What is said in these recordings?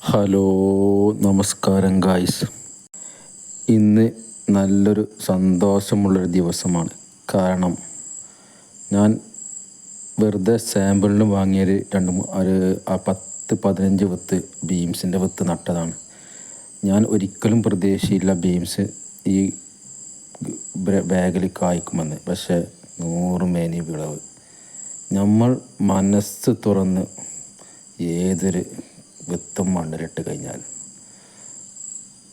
Hello നമസ്കാരം guys. ഇന്ന് നല്ലൊരു സന്തോഷമുള്ളൊരു ദിവസമാണ്. കാരണം ഞാൻ വെറുതെ സാമ്പിളിന് വാങ്ങിയൊരു രണ്ട് ഒരു പത്ത് പതിനഞ്ച് വിത്ത് ബീംസിന്റെ വിത്ത് നട്ടതാണ്. ഞാൻ ഒരിക്കലും പ്രതീക്ഷയില്ല ബീംസ് ഈ ബാഗിൽ കായ്ക്കുമെന്ന്. പക്ഷേ നൂറ് മേനി വിളവ്. നമ്മൾ മനസ്സ് തുറന്ന് ഏതൊരു വിത്തും മണ്ണിലിട്ട് കഴിഞ്ഞാൽ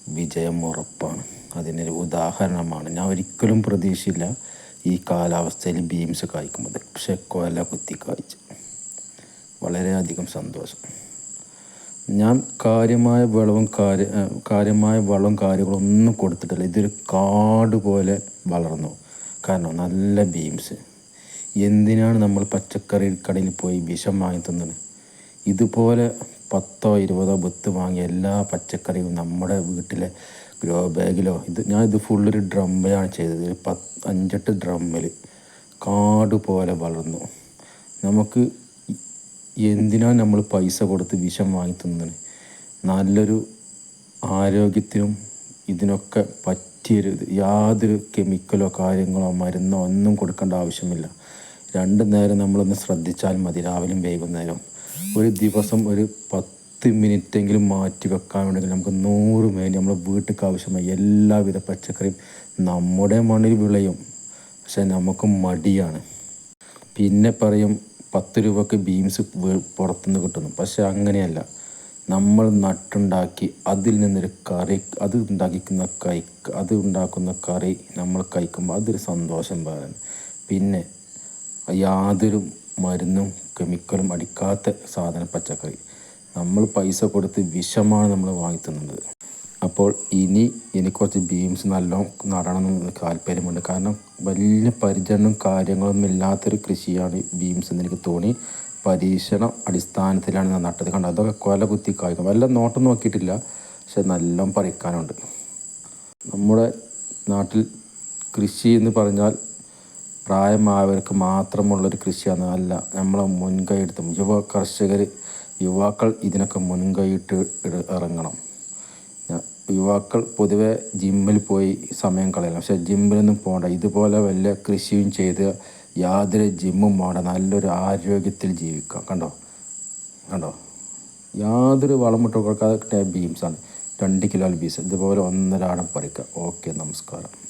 വിജയം ഉറപ്പാണ്. അതിനൊരു ഉദാഹരണമാണ്. ഞാൻ ഒരിക്കലും പ്രതീക്ഷയില്ല ഈ കാലാവസ്ഥയിൽ ബീംസ് കായ്ക്കുമ്പോൾ പക്ഷെ കൊല കുത്തി കായ്ച്ചു. വളരെയധികം സന്തോഷം. ഞാൻ കാര്യമായ വളവും കാര്യ കാര്യമായ വളവും കാര്യങ്ങളൊന്നും കൊടുത്തിട്ടില്ല. ഇതൊരു കാട് പോലെ വളർന്നു. കാരണം നല്ല ബീംസ് എന്തിനാണ് നമ്മൾ പച്ചക്കറി കടയിൽ പോയി വിഷം വാങ്ങി തിന്നത് ഇതുപോലെ പത്തോ ഇരുപതോ വിത്ത് വാങ്ങിയ എല്ലാ പച്ചക്കറിയും നമ്മുടെ വീട്ടിലെ ഗ്രോ ബാഗിലോ ഇത് ഞാൻ ഇത് ഫുള്ളൊരു ഡ്രമ്മിലാണ് ചെയ്തത്. ഒരു പത്ത് അഞ്ചെട്ട് ഡ്രമ്മിൽ കാട് പോലെ വളർന്നു. നമുക്ക് എന്തിനാണ് നമ്മൾ പൈസ കൊടുത്ത് വിഷം വാങ്ങി തിന്നത് നല്ലൊരു ആരോഗ്യത്തിനും ഇതിനൊക്കെ പറ്റിയൊരു യാതൊരു കെമിക്കലോ കാര്യങ്ങളോ മരുന്നോ ഒന്നും കൊടുക്കേണ്ട ആവശ്യമില്ല. രണ്ട് നേരം നമ്മളൊന്ന് ശ്രദ്ധിച്ചാൽ മതി രാവിലെയും വൈകുന്നേരവും. ഒരു ദിവസം ഒരു പത്ത് മിനിറ്റെങ്കിലും മാറ്റി വെക്കാൻ വേണമെങ്കിൽ നമുക്ക് നൂറ് മേനി നമ്മുടെ വീട്ടിലേക്ക് ആവശ്യമായ എല്ലാവിധ പച്ചക്കറിയും നമ്മുടെ മണ്ണിൽ വിളയും. പക്ഷെ നമുക്ക് മടിയാണ്. പിന്നെ പറയും പത്ത് രൂപക്ക് ബീൻസ് പുറത്തുനിന്ന് കിട്ടുന്നു. പക്ഷെ അങ്ങനെയല്ല. നമ്മൾ നട്ടുണ്ടാക്കി അതിൽ നിന്നൊരു കറി അത് ഉണ്ടാക്കിക്കുന്ന കൈ അത് ഉണ്ടാക്കുന്ന കറി നമ്മൾ കഴിക്കുമ്പോൾ അതൊരു സന്തോഷം വേറെ പിന്നെ യാതൊരു മരുന്നും കെമിക്കലും അടിക്കാത്ത സാധന പച്ചക്കറി. നമ്മൾ പൈസ കൊടുത്ത് വിഷമാണ് നമ്മൾ വാങ്ങി തിന്നുന്നത്. അപ്പോൾ ഇനി എനിക്ക് കുറച്ച് ബീൻസ് നടണം നടണമെന്ന് താല്പര്യമുണ്ട്. കാരണം വലിയ പരിചരണം കാര്യങ്ങളൊന്നും ഇല്ലാത്തൊരു കൃഷിയാണ് ബീൻസ് എന്ന് എനിക്ക് തോന്നി. പരീക്ഷണ അടിസ്ഥാനത്തിലാണ് ഞാൻ നട്ടത്. കണ്ടത് അതൊക്കെ കൊല കുത്തി കായ്ക്കും. വല്ല നോട്ടം നോക്കിയിട്ടില്ല. പക്ഷെ നല്ലോണം പറിക്കാനുണ്ട്. നമ്മുടെ നാട്ടിൽ കൃഷി എന്ന് പറഞ്ഞാൽ പ്രായമായവർക്ക് മാത്രമുള്ളൊരു കൃഷിയാണ്. അല്ല നമ്മളെ മുൻകൈ എടുത്തും യുവ കർഷകർ യുവാക്കൾ ഇതിനൊക്കെ മുൻകൈയിട്ട് ഇറങ്ങണം. യുവാക്കൾ പൊതുവെ ജിമ്മിൽ പോയി സമയം കളയണം. പക്ഷേ ജിമ്മിലൊന്നും പോകണ്ട ഇതുപോലെ വല്ല കൃഷിയും ചെയ്ത് യാതൊരു ജിമ്മും വേണ്ട നല്ലൊരു ആരോഗ്യത്തിൽ ജീവിക്കാം. കണ്ടോ? കണ്ടോ? യാതൊരു വളമിട്ട് കൊടുക്കാതെ ബീംസാണ് രണ്ട് കിലോ ബീസ് ഇതുപോലെ ഒന്നരാടം പറിക്കുക. ഓക്കെ നമസ്കാരം.